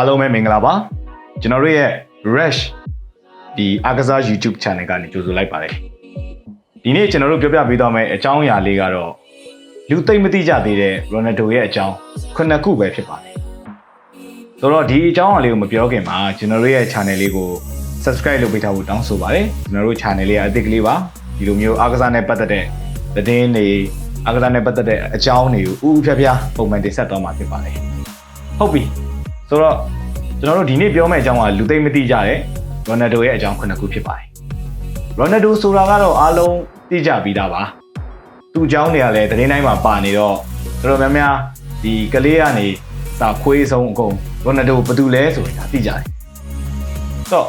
အားလုံးပဲမင်္ဂလာပါကျွန်တော်တို့ရဲ့ Rush ဒီအားကစား YouTube channel ကနေကြိုဆိုလိုက်ပါတယ်ဒီနေ့ကျွန်တော်တို့ပြောပြပေးသွားမယ့်အကြောင်းအရာလေးကတော့လူသိမ့်မသိကြသေးတဲ့ Ronaldo ရဲ့အကြောင်းခုနှစ်ခုပဲဖြစ်ပါတယ်ဆိုတော့ဒီအကြောင်းအရာလေးကိုမပြောခင်မှာကျွန်တော်တို့ရဲ့ channel လေးကို subscribe လုပ်ပေးထားဖို့တောင်းဆိုပါတယ်ကျွန်တော်တို့ channel လေးကအသစ်ကလေးပါဒီလိုမျိုးအားကစားနဲ့ပတ်သက်တဲ့သတင်းတွေအားကစားနဲ့ပတ်သက်တဲ့အကြောင်းတွေကိုဥဥဖြားဖြားပုံမှန်တင်ဆက်သွားမှာဖြစ်ပါတယ်ဟုတ်ပြီ ဆိုတော့ကျွန်တော်တို့ဒီနေ့ပြောမယ့်အကြောင်းကလူသိမ့်မသိကြတဲ့ရိုနယ်ဒိုရဲ့အကြောင်းခုနှစ်ခုဖြစ်ပါတယ်။ရိုနယ်ဒိုဆိုတာကတော့အားလုံးသိကြပြီးသားပါ။သူ့အကြောင်းတွေကလည်းသတင်းတိုင်းမှာပါနေတော့တော်တော်များများဒီကလေးကနေစာခွေးဆုံးအကုန်ရိုနယ်ဒိုဘာတူလဲဆိုရင်ဒါသိကြတယ်။ဆိုတော့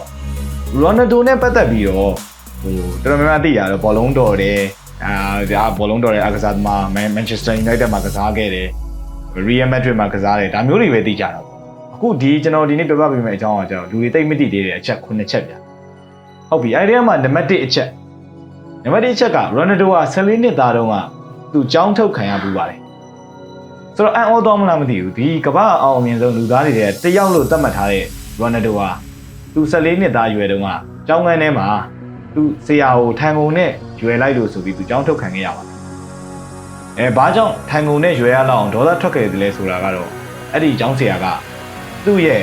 ရိုနယ်ဒိုနဲ့ပတ်သက်ပြီးတော့ဟိုတော်တော်များများသိရတော့ဘောလုံးတော်တယ်အာဒါဘောလုံးတော်တဲ့အကစားသမားမန်ချက်စတာယူနိုက်တက်မှာကစားခဲ့တယ်။ရီယယ်မက်ဒရစ်မှာကစားတယ်ဒါမျိုးတွေပဲသိကြတာပေါ့ အခုဒီကျွန်တော်ဒီနေ့ပြောပြပေးမယ့်အကြောင်းအကြောင်းလူတွေသိမသိသေးတဲ့အချက်9ချက်ဗျဟုတ်ပြီအဲ့ဒီမှာနံပါတ်1အချက်နံပါတ်1အချက်ကရိုနယ်ဒိုက14နှစ်သားတုန်းကသူကြောင်းထုတ်ခံရပူပါတယ်ဆိုတော့အန်အောတော့မလားမသိဘူးဒီကမ္ဘာအောင်အမြင်ဆုံးလူသားတွေတဲ့တယောက်လို့သတ်မှတ်ထားတဲ့ရိုနယ်ဒိုကသူ14နှစ်သားရွယ်တုန်းကကြောင်းကန်းထဲမှာသူဆရာကိုထိုင်ကုန်နဲ့ရွယ်လိုက်လို့ဆိုပြီးသူကြောင်းထုတ်ခံခဲ့ရပါတယ်အဲဘာကြောင့်ထိုင်ကုန်နဲ့ရွယ်ရလောက်အောင်ဒေါသထွက်ခဲ့တယ်လဲဆိုတာကတော့အဲ့ဒီကျောင်းဆရာက သူ့ရဲ့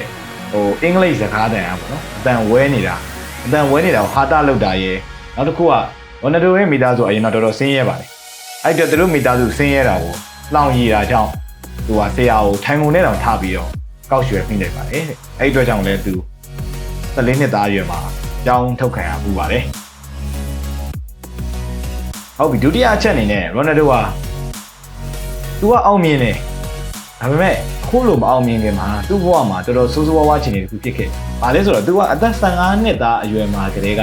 ဟိုအင်္ဂလိပ်စကားတန်อ่ะပေါ့နော်အတန်ဝဲနေတာအတန်ဝဲနေတာကိုဟာတာလောက်တာရဲ့နောက်တစ်ခုကရိုနယ်ဒိုရဲ့မိသားစုအရင်တော့တော်တော်ဆင်းရဲပါတယ်အဲ့တော့သူတို့မိသားစုဆင်းရဲတာကိုလောင်ရည်တာကြောင့်သူကဆရာကိုထိုင်ကုန်နဲ့တောင်ထားပြီးတော့ကောက်ရွှယ်ဖိနေပါတယ်တဲ့အဲ့ဒီအတွက်ကြောင့်လည်းသူ14နှစ်သားအရွယ်မှာကြောင်းထုတ်ခံရမှုပါတယ်ဟုတ်ပြီဒုတိယအချက်အနေနဲ့ရိုနယ်ဒိုကသူကအောင်မြင်တယ် ဒါပေမဲ့အခုလိုမအောင်မြင်ခင်မှာသူ့ဘဝမှာတော်တော်ဆိုးဆိုးဝါးဝါအခြေအနေတစ်ခုဖြစ်ခဲ့။ဘာလဲဆိုတော့သူကအသက်15နှစ်သားအရွယ်မှာကလေးက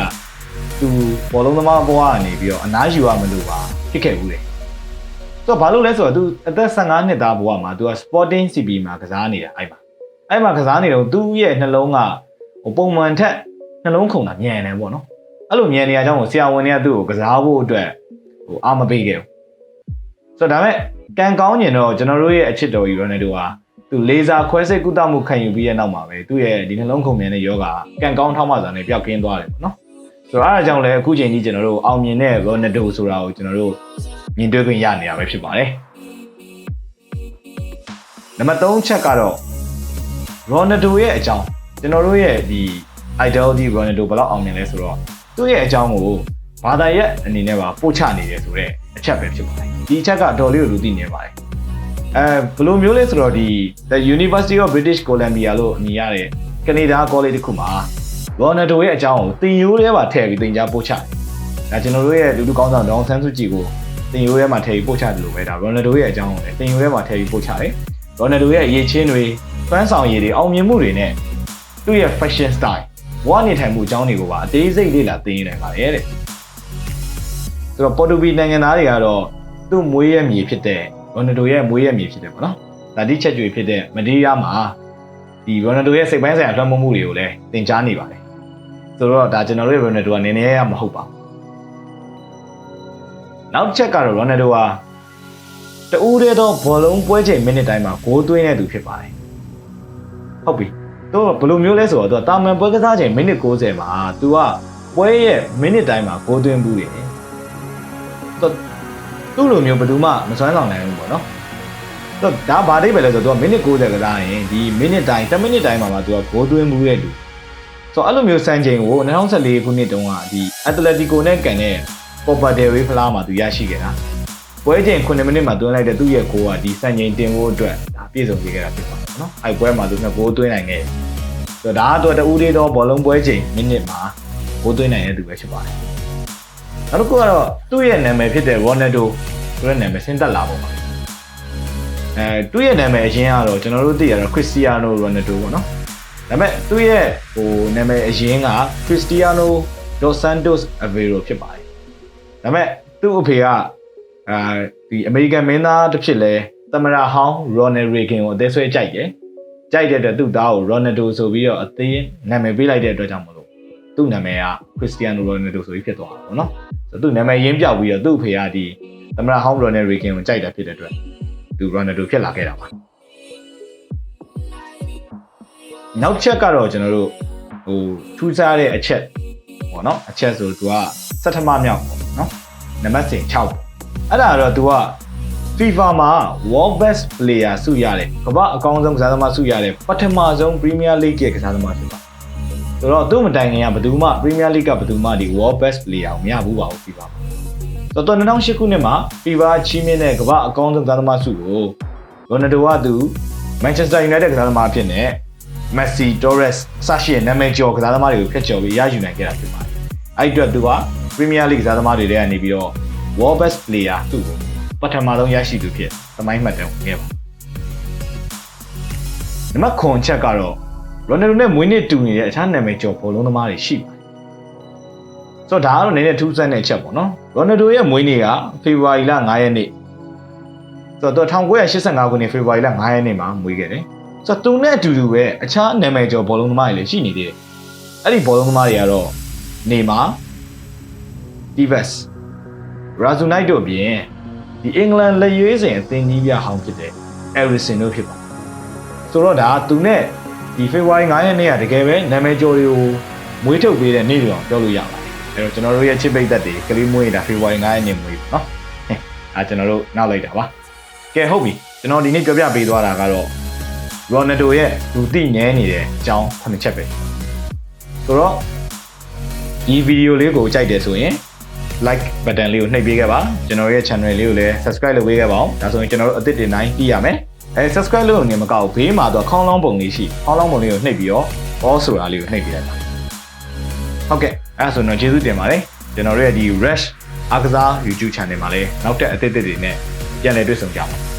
သူဘောလုံးသမားဘဝကနေပြီးတော့အနားယူရမလို့ပါဖြစ်ခဲ့ဘူးလေ။သူကဘာလို့လဲဆိုတော့သူအသက်15နှစ်သားဘဝမှာသူက Sporting CB မှာကစားနေတာအဲ့မှာအဲ့မှာကစားနေတော့သူ့ရဲ့နှလုံးကဟိုပုံမှန်ထက်နှလုံးခုန်တာညံတယ်ပေါ့နော်။အဲ့လိုညံနေရကြောင်းကိုဆရာဝန်တွေကသူ့ကိုကစားဖို့အတွက်ဟိုအားမပေးခဲ့ဘူး။ဆိုတော့ဒါမဲ့ ကံကောင်းညင်တော့ကျွန်တော်တို့ရဲ့အချစ်တော်ကြီးရိုနယ်ဒိုဟာသူလေဆာခွဲစိတ်ကုသမှုခံယူပြီးတဲ့နောက်မှာပဲသူ့ရဲ့ဒီနှလုံးခုန်မြန်တဲ့ယောဂကံကောင်းထောက်မှစာနဲ့ပျောက်ကင်းသွားတယ်ပေါ့နော်ဆိုတော့အဲဒါကြောင့်လည်းအခုချိန်ကြီးကျွန်တော်တို့အောင်မြင်တဲ့ရိုနယ်ဒိုဆိုတာကိုကျွန်တော်တို့မြင်တွေ့ခွင့်ရနေတာပဲဖြစ်ပါတယ်နံပါတ်3ချက်ကတော့ရိုနယ်ဒိုရဲ့အကြောင်းကျွန်တော်တို့ရဲ့ဒီ ideology ရိုနယ်ဒိုဘယ်လောက်အောင်မြင်လဲဆိုတော့သူ့ရဲ့အကြောင်းကိုဘာသာရဲ့အနေနဲ့ပါပို့ချနေတယ်ဆိုတော့ အချက်ပဲဖြစ်ပါတယ်ဒီအချက်ကအတော်လေးကိုလူသိနေပါတယ်အဲဘယ်လိုမျိုးလဲဆိုတော့ဒီ The University of British Columbia လို့အမည်ရတဲ့ကနေဒါ college တစ်ခုမှာ Ronaldo ရဲ့အကြောင်းကိုသင်ရိုးထဲမှာထည့်ပြီးသင်ကြားပို့ချတယ်။ဒါကျွန်တော်တို့ရဲ့လူလူကောင်းဆောင်ဒေါအောင်ဆန်းစုကြည်ကိုသင်ရိုးထဲမှာထည့်ပြီးပို့ချတယ်လို့ပဲဒါ Ronaldo ရဲ့အကြောင်းကိုလည်းသင်ရိုးထဲမှာထည့်ပြီးပို့ချတယ်။ Ronaldo ရဲ့အရေးချင်းတွေဖန်ဆောင်ရည်တွေအောင်မြင်မှုတွေနဲ့သူ့ရဲ့ fashion style ဘဝနေထိုင်မှုအကြောင်းတွေကိုပါအသေးစိတ်လေ့လာသင်ရနိုင်ပါတယ်တဲ့။ ဆိုတော့ပေါ်တူဂီနိုင်ငံသားတွေကတော့သူ့မွေးရမြေဖြစ်တဲ့ရိုနယ်ဒိုရဲ့မွေးရမြေဖြစ်တယ်ပေါ့နော်။ဒါတိချက်ကျွေဖြစ်တဲ့မဒီယာမှာဒီရိုနယ်ဒိုရဲ့စိတ်ပိုင်းဆိုင်ရာလွှမ်းမိုးမှုတွေကိုလည်းသင်ကြားနေပါတယ်။ဆိုတော့ဒါကျွန်တော်တို့ရိုနယ်ဒိုကနည်းနည်းရမဟုတ်ပါဘူး။နောက်တစ်ချက်ကတော့ရိုနယ်ဒိုဟာတူးတဲ့တော့ဘောလုံးပွဲချိန်မိနစ်တိုင်းမှာဂိုးသွင်းတဲ့သူဖြစ်ပါတယ်။ဟုတ်ပြီ။သူကဘယ်လိုမျိုးလဲဆိုတော့သူကတာမန်ပွဲကစားချိန်မိနစ်60မှာသူကပွဲရဲ့မိနစ်တိုင်းမှာဂိုးသွင်းဘူးတယ်။ သူသူ့လိုမျိုးဘယ်သူမှမစွမ်းဆောင်နိုင်ဘူးပေါ့နော်။တော့ဒါဘာတိတ်ပဲလဲဆိုတော့သူကမိနစ်60ကစားရင်ဒီမိနစ်တိုင်း10မိနစ်တိုင်းမှာမှသူကဂိုးသွင်းမှုရဲ့လူ။ဆိုတော့အဲ့လိုမျိုးစံချိန်ကို2014ခုနှစ်တုန်းကဒီ Atletico နဲ့ကန်တဲ့ Copa del Rey ဖလားမှာသူရရှိခဲ့တာ။ပွဲချိန်9မိနစ်မှာသွင်းလိုက်တဲ့သူ့ရဲ့ဂိုးကဒီစံချိန်တင်ဖို့အတွက်ဒါပြည့်စုံခဲ့တာဖြစ်ပါတယ်နော်။အဲ့ပွဲမှာသူကဂိုးသွင်းနိုင်ခဲ့တယ်။ဆိုတော့ဒါကတော့တူးသေးသောဘောလုံးပွဲချိန်မိနစ်မှာဂိုးသွင်းနိုင်တဲ့သူပဲဖြစ်ပါတယ်။ နောက်တစ်ခုကတော့သူ့ရဲ့နာမည်ဖြစ်တဲ့ Ronaldo ဆိုတဲ့နာမည်ဆင်းသက်လာပုံပါအဲသူ့ရဲ့နာမည်အရင်ကတော့ကျွန်တော်တို့သိရတော့ Cristiano Ronaldo ပေါ့နော်ဒါပေမဲ့သူ့ရဲ့ဟိုနာမည်အရင်က Cristiano dos Santos Aveiro ဖြစ်ပါတယ်ဒါပေမဲ့သူ့အဖေကအာဒီအမေရိကန်မင်းသားတစ်ဖြစ်လဲသမရဟောင်း Ronald Reagan ကိုအသေးဆွဲကြိုက်တယ်ကြိုက်တဲ့အတွက်သူ့သားကို Ronaldo ဆိုပြီးတော့အသေးနာမည်ပေးလိုက်တဲ့အတွက်ကြောင့်မလို့သူ့နာမည်က Cristiano Ronaldo ဆိုပြီးဖြစ်သွားတာပေါ့နော်ဆိုတော့ သူ့နာမည်ရင်းပြောက်ပြီးတော့သူ့အဖေကဒီသမရဟောင်း Ronald Reagan ကိုကြိုက်တာဖြစ်တဲ့အတွက်သူ Ronaldo ဖြစ်လာခဲ့တာပါနနောက်ချက်ကတော့ကျွန်တော်တို့ဟိုထူးခြားတဲ့အချက်ပေါ့နော်အချက်ဆိုသူကစက်ထမမြောက်ပေါ့နော်နံပါတ်6 6ပေါ့အဲ့ဒါကတော့သူက FIFA မှာ World Best Player ဆုရတယ်ကမ္ဘာအကောင်းဆုံးကစားသမားဆုရတဲ့ပထမဆုံး Premier League ရဲ့ကစားသမားဖြစ်ပါ ဆိုတော့သူ့မတိုင်ခင်ကဘယ်သူမှ Premier League ကဘယ်သူမှဒီ World Best Player ကိုမရဘူးပါဘူး FIFA မှာဆိုတော့2008ခုနှစ်မှာ FIFA ချီးမြှင့်တဲ့ကမ္ဘာအကောင်းဆုံးကစားသမားဆုကိုရိုနယ်ဒိုကသူ Manchester United ကစားသမားအဖြစ်နဲ့ Messi, Torres အစရှိတဲ့နာမည်ကျော်ကစားသမားတွေကိုဖျက်ချော်ပြီးရယူနိုင်ခဲ့တာဖြစ်ပါတယ်။အဲ့ဒီအတွက်သူက Premier League ကစားသမားတွေထဲကနေပြီးတော့ World Best Player သူ့ကိုပထမဆုံးရရှိသူဖြစ်သမိုင်းမှတ်တမ်းဝင်ခဲ့ပါနံပါတ်9ချက်ကတော့ ရိုနယ်ဒိုနဲ့မွေးနေ့တူနေတဲ့အခြားနာမည်ကျော်ဘောလုံးသမားတွေရှိပါတယ်။ဆိုတော့ဒါကတော့နည်းနည်းထူးဆန်းတဲ့အချက်ပေါ့နော်။ရိုနယ်ဒိုရဲ့မွေးနေ့ကဖေဖော်ဝါရီလ9ရက်နေ့ဆိုတော့1985ခုနှစ်ဖေဖော်ဝါရီလ9ရက်နေ့မှာမွေးခဲ့တယ်။ဆိုတော့သူနဲ့အတူတူပဲအခြားနာမည်ကျော်ဘောလုံးသမားတွေလည်းရှိနေသေးတယ်။အဲ့ဒီဘောလုံးသမားတွေကတော့နေမာဒီဗက်စ်ရာဇူနိုက်တို့အပြင်ဒီအင်္ဂလန်လက်ရွေးစင်အသင်းကြီးပြဟောင်းဖြစ်တဲ့အဲရီဆင်တို့ဖြစ်ပါတယ်။ဆိုတော့ဒါသူနဲ့ ဒီဖေဖော်ဝါရီ9ရက်နေ့ကတကယ်ပဲနာမည်ကျော်တွေကိုမွေးထုတ်ပေးတဲ့နေ့တွေအောင်ပြောလို့ရပါတယ်။အဲတော့ကျွန်တော်တို့ရဲ့ချစ်ပိတ်သက်တွေကလေးမွေးတာဖေဖော်ဝါရီ9ရက်နေ့မွေးပေါ့နော်။ဟဲ့အဲကျွန်တော်တို့နောက်လိုက်တာပါ။ကဲဟုတ်ပြီကျွန်တော်ဒီနေ့ပြောပြပေးသွားတာကတော့ရိုနယ်ဒိုရဲ့လူသိငဲနေတဲ့အကြောင်းခုနှစ်ချက်ပဲ။ဆိုတော့ဒီဗီဒီယိုလေးကိုကြိုက်တယ်ဆိုရင် like button လေးကိုနှိပ်ပေးခဲ့ပါကျွန်တော်ရဲ့ channel လေးကိုလည်း subscribe လုပ်ပေးခဲ့ပါအောင်ဒါဆိုရင်ကျွန်တော်တို့အသစ်တင်တိုင်းသိရမယ် အဲ subscribe လုပ်နေမကောက်ဘေးမှာတော့ခေါင်းလောင်းပုံလေးရှိခေါင်းလောင်းပုံလေးကိုနှိပ်ပြီးတော့ all ဆိုတာလေးကိုနှိပ်ပေးလိုက်ပါဟုတ်ကဲ့အဲဒါဆိုတော့ကျေးဇူးတင်ပါတယ်ကျွန်တော်တို့ရဲ့ဒီ rush အားကစား YouTube channel မှာလည်းနောက်ထပ်အသစ်အသစ်တွေနဲ့ပြန်လည်တွေ့ဆုံကြပါမယ်